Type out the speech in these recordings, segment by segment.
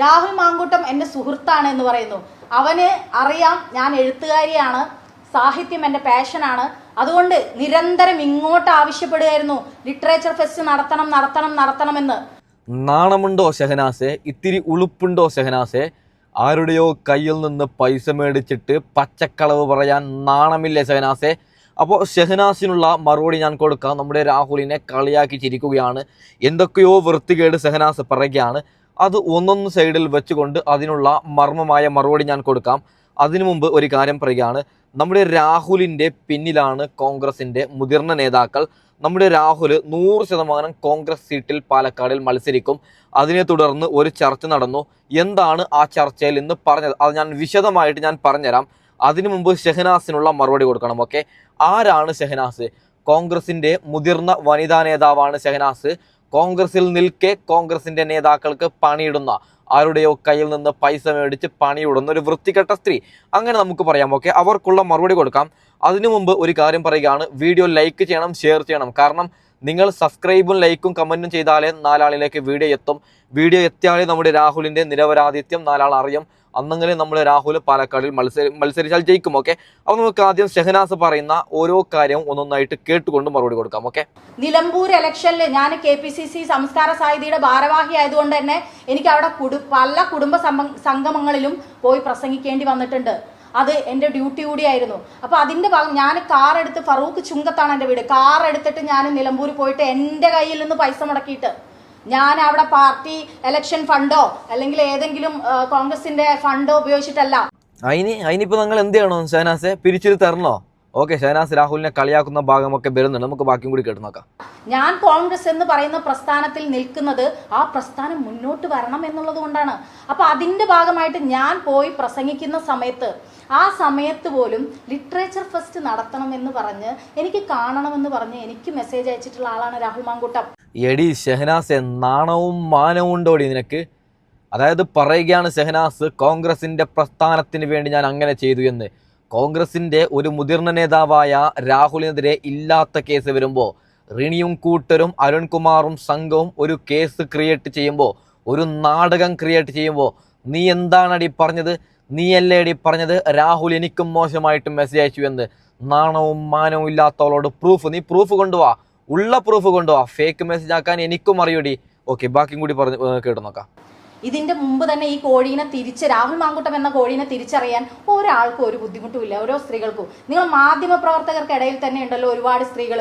രാഹുൽ മാങ്കൂട്ടം എന്റെ സുഹൃത്താണ് എന്ന് പറയുന്നു. അവന് അറിയാം ഞാൻ എഴുത്തുകാരിയാണ് സാഹിത്യം എന്റെ പാഷനാണ്. അതുകൊണ്ട് നിരന്തരം ഇങ്ങോട്ട് ആവശ്യപ്പെടുകയായിരുന്നു. ലിറ്ററേച്ചർ ഫെസ്റ്റ് നടത്തണം നടത്തണം നടത്തണമെന്ന്. നാണമുണ്ടോ ഷെഹനാസെ? ഇത്തിരി ഉളുപ്പുണ്ടോ ഷെഹനാസെ? ആരുടെയോ കയ്യിൽ നിന്ന് പൈസ മേടിച്ചിട്ട് പച്ചക്കളവ് പറയാൻ നാണമില്ലേ ഷെഹനാസെ? അപ്പോൾ ഷെഹനാസിനുള്ള മറുപടി ഞാൻ കൊടുക്കാം. നമ്മുടെ രാഹുലിനെ കളിയാക്കി ചിരിക്കുകയാണ്. എന്തൊക്കെയോ വൃത്തികേട് ഷെഹനാസ് പറയുകയാണ്. അത് ഒന്നൊന്ന് സൈഡിൽ വെച്ചുകൊണ്ട് അതിനുള്ള മർമ്മമായ മറുപടി ഞാൻ കൊടുക്കാം. അതിനു മുമ്പ് ഒരു കാര്യം പറയുകയാണ്. നമ്മുടെ രാഹുലിന്റെ പിന്നിലാണ് കോൺഗ്രസിന്റെ മുതിർന്ന നേതാക്കൾ. നമ്മുടെ രാഹുൽ നൂറ് ശതമാനം കോൺഗ്രസ് സീറ്റിൽ പാലക്കാടിൽ മത്സരിക്കും. അതിനെ തുടർന്ന് ഒരു ചർച്ച നടന്നു. എന്താണ് ആ ചർച്ചയിൽ ഇന്ന് പറഞ്ഞത്? അത് ഞാൻ വിശദമായിട്ട് ഞാൻ പറഞ്ഞുതരാം. അതിനു മുമ്പ് ഷെഹനാസിനുള്ള മറുപടി കൊടുക്കണം ഓക്കെ? ആരാണ് ഷെഹനാസ്? കോൺഗ്രസിന്റെ മുതിർന്ന വനിതാ നേതാവാണ് ഷെഹനാസ്. കോൺഗ്രസിൽ നിൽക്കെ കോൺഗ്രസിന്റെ നേതാക്കൾക്ക് പണിയിടുന്ന ആരുടെയോ കയ്യിൽ നിന്ന് പൈസ മേടിച്ച് പണിയിടുന്ന ഒരു വൃത്തികെട്ട സ്ത്രീ. അങ്ങനെ നമുക്ക് പറയാം ഓക്കെ? അവർക്കുള്ള മറുപടി കൊടുക്കാം. അതിനു മുമ്പ് ഒരു കാര്യം പറയുകയാണ്. വീഡിയോ ലൈക്ക് ചെയ്യണം ഷെയർ ചെയ്യണം. കാരണം നിങ്ങൾ സബ്സ്ക്രൈബും ലൈക്കും കമന്റും ചെയ്താലേ നാലാളിലേക്ക് വീഡിയോ എത്തും. വീഡിയോ എത്തിയാലേ നമ്മുടെ രാഹുലിന്റെ നിരപരാധിത്യം നാലാൾ അറിയും. അന്നെങ്കിലും നമ്മൾ രാഹുൽ പാലക്കാടിൽ മത്സരി മത്സരിച്ചാൽ ജയിക്കും ഓക്കെ അപ്പോൾ നമുക്ക് ആദ്യം ഷെഹനാസ് പറയുന്ന ഓരോ കാര്യവും ഒന്നൊന്നായിട്ട് കേട്ടുകൊണ്ട് മറുപടി കൊടുക്കാം ഓക്കെ നിലമ്പൂർ ഇലക്ഷനിൽ ഞാൻ കെ പി സി സി സംസ്കാര സാഹിതിയുടെ ഭാരവാഹി ആയതുകൊണ്ട് തന്നെ എനിക്ക് അവിടെ പല കുടുംബ സംഗമങ്ങളിലും പോയി പ്രസംഗിക്കേണ്ടി വന്നിട്ടുണ്ട്. അത് എന്റെ ഡ്യൂട്ടി കൂടിയായിരുന്നു. അപ്പോൾ അതിന്റെ ഭാഗം ഞാൻ കാർ എടുത്ത് ഫറൂഖ് ചുങ്കത്താണ് എന്റെ വീട്. കാർ എടുത്തിട്ട് ഞാൻ നിലമ്പൂർ പോയിട്ട് എന്റെ കയ്യിൽ നിന്ന് പൈസ മുടക്കിയിട്ട് ഞാൻ അവിടെ പാർട്ടി എലക്ഷൻ ഫണ്ടോ അല്ലെങ്കിൽ ഏതെങ്കിലും കോൺഗ്രസിന്റെ ഫണ്ടോ ഉപയോഗിച്ചിട്ടല്ല. അതിന് അതിനിപ്പോ നിങ്ങൾ എന്ത് ചെയ്യണോ ഷഹനാസെ? പിരിച്ചിട്ട് തരണോ? ഓക്കെ ഷഹനാസ് രാഹുലിനെ കളിയാക്കുന്ന ഭാഗമൊക്കെ വരുന്നുണ്ട്. നമുക്ക് ബാക്കിയും കൂടി കേട്ട് നോക്കാം ഞാൻ കോൺഗ്രസ് എന്ന് പറയുന്ന പ്രസ്ഥാനത്തിൽ നിൽക്കുന്നത് ആ പ്രസ്ഥാനം മുന്നോട്ട് വരണം എന്നുള്ളത് കൊണ്ടാണ്. അപ്പൊ അതിന്റെ ഭാഗമായിട്ട് ഞാൻ പോയി പ്രസംഗിക്കുന്ന സമയത്ത് ആ സമയത്ത് പോലും ലിറ്ററേച്ചർ ഫെസ്റ്റ് നടത്തണം എന്ന് പറഞ്ഞ് എനിക്ക് കാണണമെന്ന് പറഞ്ഞ് എനിക്ക് മെസ്സേജ് അയച്ചിട്ടുള്ള ആളാണ് രാഹുൽ മാങ്കൂട്ടം. എടി ഷെഹനാസെ നാണവും മാനവും ഉണ്ടോടി നിനക്ക്. അതായത് പറയുകയാണ് ഷെഹനാസ് കോൺഗ്രസിന്റെ പ്രസ്ഥാനത്തിന് വേണ്ടി ഞാൻ അങ്ങനെ ചെയ്തു എന്ന്. കോൺഗ്രസിന്റെ ഒരു മുതിർന്ന നേതാവായ രാഹുലിനെതിരെ ഇല്ലാത്ത കേസ് വരുമ്പോൾ റിണിയും കൂട്ടരും അരുൺകുമാറും സംഘവും ഒരു കേസ് ക്രിയേറ്റ് ചെയ്യുമ്പോൾ ഒരു നാടകം ക്രിയേറ്റ് ചെയ്യുമ്പോൾ നീ എന്താണ് അടി പറഞ്ഞത്? നീയല്ലേ അടി പറഞ്ഞത്? രാഹുൽ എനിക്കും മോശമായിട്ട് മെസ്സേജ് അയച്ചു എന്ന്. നാണവും മാനവും ഇല്ലാത്തവളോട് പ്രൂഫ് നീ പ്രൂഫ് കൊണ്ടുപോവാ ഉള്ള പ്രൂഫ് കൊണ്ടുപോവാ ഫേക്ക് മെസ്സേജ് ആക്കാൻ എനിക്കും അറിയൂടി. ഓക്കെ ബാക്കിയും കൂടി പറഞ്ഞ് കേട്ടു നോക്കാം. ഇതിന്റെ മുമ്പ് തന്നെ ഈ കോഴീനെ തിരിച്ച് രാഹുൽ മാങ്കുട്ടം എന്ന കോഴീനെ തിരിച്ചറിയാൻ ഒരാൾക്കും ഒരു ബുദ്ധിമുട്ടുമില്ല ഓരോ സ്ത്രീകൾക്കും. നിങ്ങൾ മാധ്യമ പ്രവർത്തകർക്കിടയിൽ തന്നെ ഉണ്ടല്ലോ ഒരുപാട് സ്ത്രീകൾ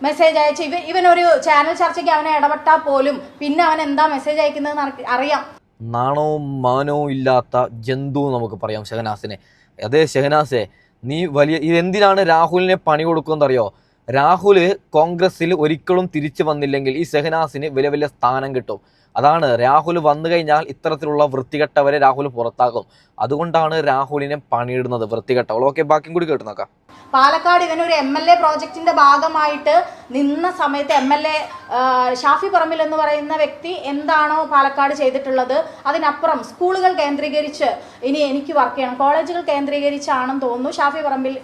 മെസ്സേജ് അയച്ച് ഇവ ഇവനൊരു ചാനൽ ചർച്ചയ്ക്ക് അവനെ ഇടപെട്ടാൽ പോലും പിന്നെ അവൻ എന്താ മെസ്സേജ് അയക്കുന്നതെന്ന് അറിയാം. നാണവും മാനവും ഇല്ലാത്ത ജന്തു നമുക്ക് പറയാം ഷെഹനാസിനെ. അതേ ഷെഹനാസെ നീ വലിയ ഇതെന്തിനാണ് രാഹുലിനെ പണി കൊടുക്കുന്നറിയോ രാഹുൽ കോൺഗ്രസ്സിൽ ഒരിക്കലും തിരിച്ചു വന്നില്ലെങ്കിൽ ഈ ഷെഹനാസിന് വലിയ വലിയ സ്ഥാനം കിട്ടും. അതാണ് രാഹുൽ വന്നു കഴിഞ്ഞാൽ ഇത്തരത്തിലുള്ള വൃത്തികെട്ടവരെ രാഹുൽ പുറത്താക്കും. അതുകൊണ്ടാണ് രാഹുലിനെ പണിയിടുന്നത് വൃത്തികെട്ടവൾ ഓക്കെ ബാക്കിയും കൂടി കേട്ട് നോക്കാം. പാലക്കാട് ഇവനൊരു എം എൽ എ പ്രോജക്റ്റിന്റെ ഭാഗമായിട്ട് നിന്ന സമയത്ത് M L A Shafi Parambil എന്ന് പറയുന്ന വ്യക്തി എന്താണോ പാലക്കാട് ചെയ്തിട്ടുള്ളത് അതിനപ്പുറം സ്കൂളുകൾ കേന്ദ്രീകരിച്ച് ഇനി എനിക്ക് വർക്ക് ചെയ്യണം. കോളേജുകൾ കേന്ദ്രീകരിച്ചാണെന്ന് തോന്നുന്നു Shafi Parambil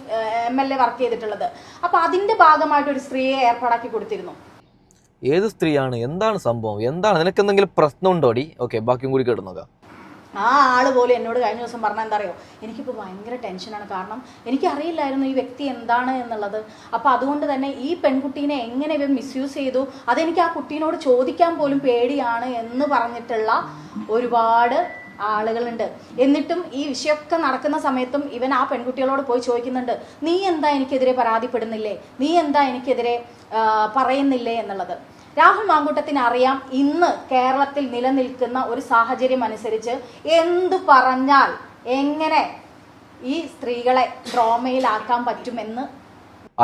M L A work ചെയ്തിട്ടുള്ളത്. അപ്പൊ അതിന്റെ ഭാഗമായിട്ട് ഒരു സ്ത്രീയെ ഏർപ്പാടാക്കി കൊടുത്തിരുന്നു. ഏത് സ്ത്രീയാണ്? എന്താണ് സംഭവം? എന്താണ്? നിനക്ക് എന്തെങ്കിലും പ്രശ്നമുണ്ടോടി? ഓക്കെ ബാക്കിയും കൂടി കേട്ട് നോക്കാം ആ ആൾ പോലും എന്നോട് കഴിഞ്ഞ ദിവസം പറഞ്ഞാൽ എന്താ അറിയോ? എനിക്കിപ്പോൾ ഭയങ്കര ടെൻഷനാണ്. കാരണം എനിക്കറിയില്ലായിരുന്നു ഈ വ്യക്തി എന്താണ് എന്നുള്ളത്. അപ്പോൾ അതുകൊണ്ട് തന്നെ ഈ പെൺകുട്ടീനെ എങ്ങനെ ഇവ മിസ്യൂസ് ചെയ്തു? അതെനിക്ക് ആ കുട്ടീനോട് ചോദിക്കാൻ പോലും പേടിയാണ് എന്ന് പറഞ്ഞിട്ടുള്ള ഒരുപാട് ആളുകളുണ്ട്. എന്നിട്ടും ഈ വിഷയമൊക്കെ നടക്കുന്ന സമയത്തും ഇവൻ ആ പെൺകുട്ടികളോട് പോയി ചോദിക്കുന്നുണ്ട് നീ എന്താ എനിക്കെതിരെ പരാതിപ്പെടുന്നില്ലേ? നീ എന്താ എനിക്കെതിരെ പറയുന്നില്ലേ? എന്നുള്ളത്. രാഹുൽ മാങ്കൂട്ടത്തിന് അറിയാം ഇന്ന് കേരളത്തിൽ നിലനിൽക്കുന്ന ഒരു സാഹചര്യം അനുസരിച്ച് എന്തു പറഞ്ഞാൽ എങ്ങനെ ഈ സ്ത്രീകളെ ഡ്രോമയിലാക്കാൻ പറ്റുമെന്ന്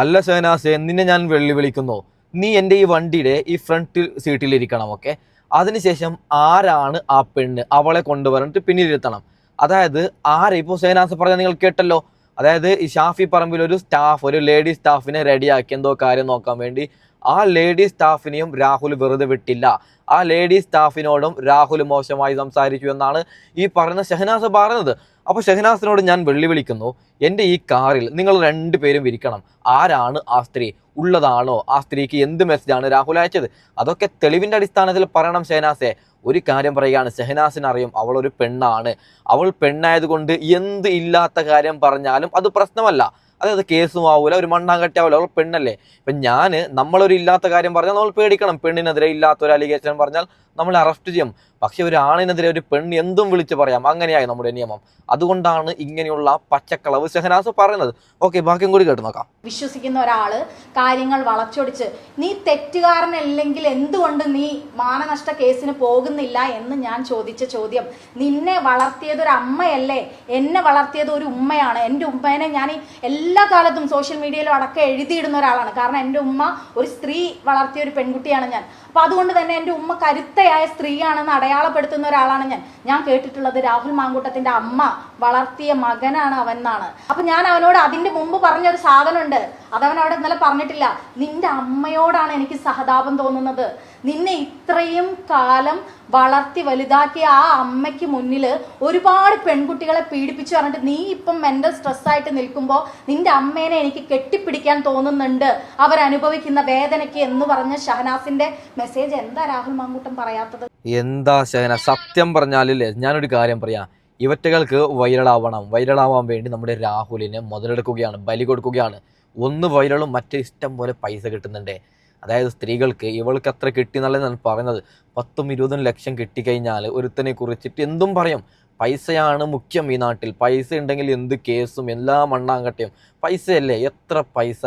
അല്ല ഷഹനാസെ നിന്നെ ഞാൻ വെള്ളി വിളിക്കുന്നു നീ എന്റെ ഈ വണ്ടിയുടെ ഈ ഫ്രണ്ട് സീറ്റിൽ ഇരിക്കണം ഓക്കെ? അതിനുശേഷം ആരാണ് ആ പെണ്ണ് അവളെ കൊണ്ടുവരണിട്ട് പിന്നിലിരുത്തണം? അതായത് ആരെ? ഇപ്പോൾ സേനാസ് പറഞ്ഞ നിങ്ങൾ കേട്ടല്ലോ. അതായത് ഈ ഷാഫി പറമ്പിൽ ഒരു സ്റ്റാഫ് ഒരു ലേഡി സ്റ്റാഫിനെ റെഡിയാക്കി എന്തോ കാര്യം നോക്കാൻ വേണ്ടി ആ ലേഡി സ്റ്റാഫിനെയും രാഹുൽ വെറുതെ വിട്ടില്ല. ആ ലേഡി സ്റ്റാഫിനോടും രാഹുൽ മോശമായി സംസാരിച്ചു എന്നാണ് ഈ പറയുന്ന ഷഹനാസ് പറയുന്നത് അപ്പോൾ ഷഹനാസിനോട് ഞാൻ വെള്ളി വിളിക്കുന്നു എന്റെ ഈ കാറിൽ നിങ്ങൾ രണ്ടുപേരും ഇരിക്കണം. ആരാണ് ആ സ്ത്രീ? ഉള്ളതാണോ? ആ സ്ത്രീക്ക് എന്ത് മെസ്സേജാണ് രാഹുൽ അയച്ചത്? അതൊക്കെ തെളിവിന്റെ അടിസ്ഥാനത്തിൽ പറയണം ഷെഹനാസെ. ഒരു കാര്യം പറയുകയാണ് ഷെഹനാസിന് അറിയും അവൾ ഒരു പെണ്ണാണ്. അവൾ പെണ്ണായതുകൊണ്ട് എന്ത് ഇല്ലാത്ത കാര്യം പറഞ്ഞാലും അത് പ്രശ്നമല്ല. അതായത് കേസും ആവൂല ഒരു മണ്ണാങ്കട്ടി ആവൂല അവൾ പെണ്ണല്ലേ. ഇപ്പം ഞാൻ നമ്മളൊരു ഇല്ലാത്ത കാര്യം പറഞ്ഞാൽ നമ്മൾ പേടിക്കണം. പെണ്ണിനെതിരെ ഇല്ലാത്തൊരു അലിഗേഷൻ പറഞ്ഞാൽ നമ്മൾ അറസ്റ്റ് ചെയ്യും. പക്ഷെ ഒരു ആണിനെതിരെ ഒരു പെണ്ണ് എന്തും വിളിച്ച് പറയാം. അങ്ങനെയായി നമ്മുടെ നിയമം. അതുകൊണ്ടാണ് ഇങ്ങനെയുള്ള പച്ചക്കളവ് ഷെഹനാസ് പറയുന്നത്. ഓക്കെ ബാക്കിയും കൂടി കേട്ട് നോക്കാം. വിശ്വസിക്കുന്ന ഒരാൾ കാര്യങ്ങൾ വളച്ചൊടിച്ച് നീ തെറ്റുകാരനല്ലെങ്കിൽ എന്തുകൊണ്ട് നീ മാനനഷ്ട കേസിന് പോകുന്നില്ല? എന്ന് ഞാൻ ചോദിച്ച ചോദ്യം. നിന്നെ വളർത്തിയത് ഒരു അമ്മയല്ലേ? എന്നെ വളർത്തിയത് ഒരു ഉമ്മയാണ്. എന്റെ ഉമ്മേനെ ഞാൻ എല്ലാ കാലത്തും സോഷ്യൽ മീഡിയയിലും അടക്കം എഴുതിയിടുന്ന ഒരാളാണ്. കാരണം എന്റെ ഉമ്മ ഒരു സ്ത്രീ വളർത്തിയ ഒരു പെൺകുട്ടിയാണ് ഞാൻ. അപ്പൊ അതുകൊണ്ട് തന്നെ എന്റെ ഉമ്മ കരുത്തയായ സ്ത്രീയാണെന്ന് അടയാളപ്പെടുത്തുന്ന ഒരാളാണ് ഞാൻ. ഞാൻ കേട്ടിട്ടുള്ളത് രാഹുൽ മാങ്കൂട്ടത്തിന്റെ അമ്മ വളർത്തിയ മകനാണ് അവൻ എന്നാണ്. അപ്പൊ ഞാൻ അവനോട് അതിന്റെ മുമ്പ് പറഞ്ഞ ഒരു സാധനമുണ്ട്. അതവൻ അവിടെ ഇന്നലെ പറഞ്ഞിട്ടില്ല. നിന്റെ അമ്മയോടാണ് എനിക്ക് സഹതാപം തോന്നുന്നത്. നിന്നെ ഇത്രയും കാലം വളർത്തി വലുതാക്കിയ ആ അമ്മയ്ക്ക് മുന്നിൽ ഒരുപാട് പെൺകുട്ടികളെ പീഡിപ്പിച്ചു പറഞ്ഞിട്ട് നീ ഇപ്പം മെന്റൽ സ്ട്രെസ്സായിട്ട് നിൽക്കുമ്പോൾ നിന്റെ അമ്മേനെ എനിക്ക് കെട്ടിപ്പിടിക്കാൻ തോന്നുന്നുണ്ട്. അവരനുഭവിക്കുന്ന വേദനയ്ക്ക് എന്ന് പറഞ്ഞ ഷഹനാസിന്റെ മെസ്സേജ് എന്താ രാഹുൽ മാങ്കൂട്ടം പറയാത്തത്? എന്താ ഷഹന സത്യം പറഞ്ഞാലില്ലേ ഞാനൊരു കാര്യം പറയാം. ഇവറ്റകൾക്ക് വൈറലാവണം. വൈറലാവാൻ വേണ്ടി നമ്മുടെ രാഹുലിനെ മുതലെടുക്കുകയാണ് ബലി കൊടുക്കുകയാണ്. ഒന്ന് വൈറലും മറ്റേ ഇഷ്ടം പോലെ പൈസ കിട്ടുന്നുണ്ട്. അതായത് സ്ത്രീകൾക്ക് ഇവൾക്ക് അത്ര കിട്ടി എന്നുള്ളത് ഞാൻ പറയുന്നത്. പത്തും ഇരുപതും ലക്ഷം കിട്ടിക്കഴിഞ്ഞാൽ ഒരുത്തനെ കുറിച്ചിട്ട് എന്തും പറയും. പൈസയാണ് മുഖ്യം ഈ നാട്ടിൽ. പൈസ ഉണ്ടെങ്കിൽ എന്ത് കേസും എല്ലാ മണ്ണാങ്കട്ടയും. പൈസയല്ലേ? എത്ര പൈസ?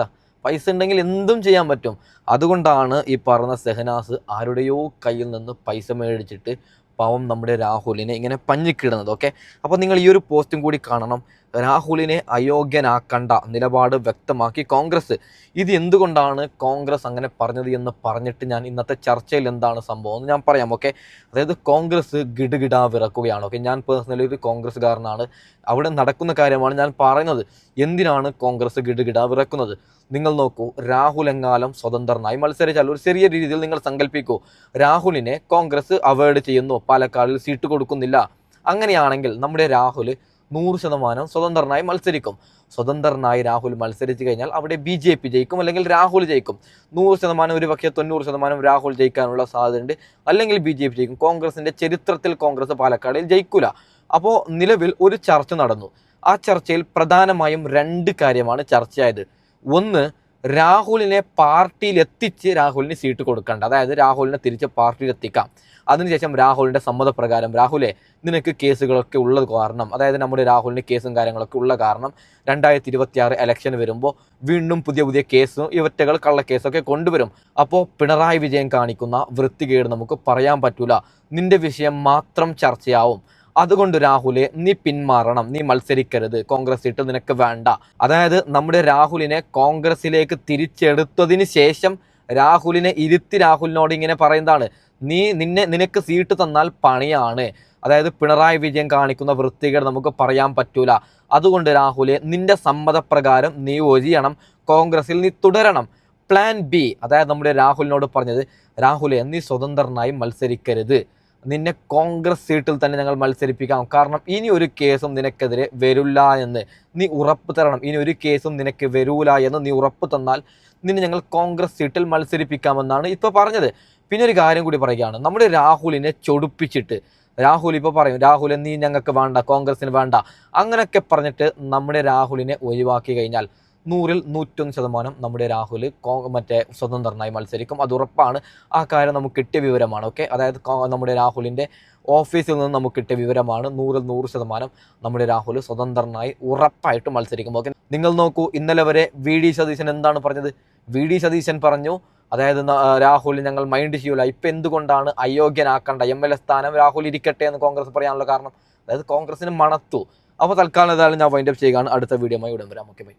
പൈസ ഉണ്ടെങ്കിൽ എന്തും ചെയ്യാൻ പറ്റും. അതുകൊണ്ടാണ് ഈ പറഞ്ഞ സെഹനാസ് ആരുടെയോ കയ്യിൽ നിന്ന് പൈസ മേടിച്ചിട്ട് പാവം നമ്മുടെ രാഹുലിനെ ഇങ്ങനെ പഞ്ഞിക്കിടുന്നത് ഓക്കെ അപ്പോൾ നിങ്ങൾ ഈ ഒരു പോസ്റ്റും കൂടി കാണണം. രാഹുലിനെ അയോഗ്യനാക്കണ്ട നിലപാട് വ്യക്തമാക്കി കോൺഗ്രസ്. ഇത് എന്തുകൊണ്ടാണ് കോൺഗ്രസ് അങ്ങനെ പറഞ്ഞത് എന്ന് പറഞ്ഞിട്ട് ഞാൻ ഇന്നത്തെ ചർച്ചയിൽ എന്താണ് സംഭവം? എന്ന് ഞാൻ പറയാം ഓക്കെ അതായത് കോൺഗ്രസ് ഗിടുഗിടാ വിറക്കുകയാണ് ഓക്കെ ഞാൻ പേഴ്സണലി ഒരു കോൺഗ്രസ്സുകാരനാണ്. അവിടെ നടക്കുന്ന കാര്യമാണ് ഞാൻ പറയുന്നത്. എന്തിനാണ് കോൺഗ്രസ് ഗിടുഗിടാ വിറക്കുന്നത്? നിങ്ങൾ നോക്കൂ രാഹുൽ എങ്ങാലം സ്വതന്ത്രനായി മത്സരിച്ചാൽ ഒരു ചെറിയ രീതിയിൽ നിങ്ങൾ സങ്കല്പിക്കൂ രാഹുലിനെ കോൺഗ്രസ് അവോയ്ഡ് ചെയ്യുന്നു പാലക്കാടിൽ സീറ്റ് കൊടുക്കുന്നില്ല. അങ്ങനെയാണെങ്കിൽ നമ്മുടെ രാഹുൽ നൂറ് ശതമാനം സ്വതന്ത്രനായി മത്സരിക്കും. സ്വതന്ത്രനായി രാഹുൽ മത്സരിച്ചു കഴിഞ്ഞാൽ അവിടെ ബി ജെ പി ജയിക്കും അല്ലെങ്കിൽ രാഹുൽ ജയിക്കും. നൂറ് ശതമാനം ഒരു പക്ഷേ തൊണ്ണൂറ് ശതമാനം രാഹുൽ ജയിക്കാനുള്ള സാധ്യതയുണ്ട്. അല്ലെങ്കിൽ ബി ജെ പി ജയിക്കും. കോൺഗ്രസിന്റെ ചരിത്രത്തിൽ കോൺഗ്രസ് പാലക്കാടിൽ ജയിക്കൂല. അപ്പോൾ നിലവിൽ ഒരു ചർച്ച നടന്നു. ആ ചർച്ചയിൽ പ്രധാനമായും രണ്ട് കാര്യമാണ് ചർച്ചയായത്. ഒന്ന് രാഹുലിനെ പാർട്ടിയിൽ എത്തിച്ച് രാഹുലിന് സീറ്റ് കൊടുക്കണ്ട. അതായത് രാഹുലിനെ തിരിച്ച് പാർട്ടിയിൽ എത്തിക്കാം അതിനുശേഷം രാഹുലിന്റെ സമ്മതപ്രകാരം രാഹുലെ നിനക്ക് കേസുകളൊക്കെ ഉള്ളത് കാരണം അതായത് നമ്മുടെ രാഹുലിന് കേസും കാര്യങ്ങളൊക്കെ ഉള്ള കാരണം രണ്ടായിരത്തി ഇരുപത്തി ആറ് ഇലക്ഷൻ വരുമ്പോൾ വീണ്ടും പുതിയ പുതിയ കേസും ഇവറ്റകൾ കള്ളക്കേസൊക്കെ കൊണ്ടുവരും. അപ്പോൾ പിണറായി വിജയൻ കാണിക്കുന്ന വൃത്തികേട് നമുക്ക് പറയാൻ പറ്റൂല. നിന്റെ വിഷയം മാത്രം ചർച്ചയാവും. അതുകൊണ്ട് രാഹുലെ നീ പിന്മാറണം നീ മത്സരിക്കരുത് കോൺഗ്രസ് ഇട്ട് നിനക്ക് വേണ്ട. അതായത് നമ്മുടെ രാഹുലിനെ കോൺഗ്രസിലേക്ക് തിരിച്ചെടുത്തതിന് ശേഷം രാഹുലിനെ ഇരുത്തി രാഹുലിനോട് ഇങ്ങനെ പറയുന്നതാണ് നീ നിന്നെ നിനക്ക് സീറ്റ് തന്നാൽ പണിയാണ്. അതായത് പിണറായി വിജയൻ കാണിക്കുന്ന വൃത്തികേട് നമുക്ക് പറയാൻ പറ്റൂല. അതുകൊണ്ട് രാഹുലെ നിന്റെ സമ്മതപ്രകാരം നീ ഒഴിയണം കോൺഗ്രസിൽ നീ തുടരണം. പ്ലാൻ ബി അതായത് നമ്മുടെ രാഹുലിനോട് പറഞ്ഞത് രാഹുലെ നീ സ്വതന്ത്രനായി മത്സരിക്കരുത്. നിന്നെ കോൺഗ്രസ് സീറ്റിൽ തന്നെ ഞങ്ങൾ മത്സരിപ്പിക്കാം. കാരണം ഇനി ഒരു കേസും നിനക്കെതിരെ വരില്ല എന്ന് നീ ഉറപ്പ് തരണം. ഇനി ഒരു കേസും നിനക്ക് വരൂല എന്ന് നീ ഉറപ്പ് തന്നാൽ നിന്നെ ഞങ്ങൾ കോൺഗ്രസ് സീറ്റിൽ മത്സരിപ്പിക്കാമെന്നാണ് ഇപ്പോൾ പറഞ്ഞത്. പിന്നെ ഒരു കാര്യം കൂടി പറയുകയാണ്. നമ്മുടെ രാഹുലിനെ ചൊടുപ്പിച്ചിട്ട് രാഹുൽ ഇപ്പോൾ പറയും രാഹുൽ നീ ഞങ്ങൾക്ക് വേണ്ട കോൺഗ്രസിന് വേണ്ട. അങ്ങനെയൊക്കെ പറഞ്ഞിട്ട് നമ്മുടെ രാഹുലിനെ ഒഴിവാക്കി കഴിഞ്ഞാൽ നൂറിൽ നൂറ്റൊന്ന് ശതമാനം നമ്മുടെ രാഹുൽ മറ്റേ സ്വതന്ത്രനായി മത്സരിക്കും. അത് ഉറപ്പാണ്. ആ കാര്യം നമുക്ക് കിട്ടിയ വിവരമാണ് ഓക്കെ അതായത് നമ്മുടെ രാഹുലിന്റെ ഓഫീസിൽ നിന്ന് നമുക്ക് കിട്ടിയ വിവരമാണ്. നൂറിൽ നൂറ് ശതമാനം നമ്മുടെ രാഹുൽ സ്വതന്ത്രനായി ഉറപ്പായിട്ട് മത്സരിക്കും ഓക്കെ നിങ്ങൾ നോക്കൂ ഇന്നലെ വരെ വി ഡി സതീശൻ എന്താണ് പറഞ്ഞത്? വി ഡി സതീശൻ പറഞ്ഞു അതായത് രാഹുൽ ഞങ്ങൾ മൈൻഡ് ചെയ്യൂല. ഇപ്പം എന്തുകൊണ്ടാണ് അയോഗ്യനാക്കേണ്ട? എം എൽ എ സ്ഥാനം രാഹുൽ ഇരിക്കട്ടെ എന്ന് കോൺഗ്രസ് പറയാനുള്ള കാരണം? അതായത് കോൺഗ്രസിന് മണത്തു. അപ്പോൾ തൽക്കാലം ഏതായാലും ഞാൻ വൈൻഡപ്പ് ചെയ്യുകയാണ്. അടുത്ത വീഡിയോമായി ഉടൻ വരാം ഓക്കെ ബൈ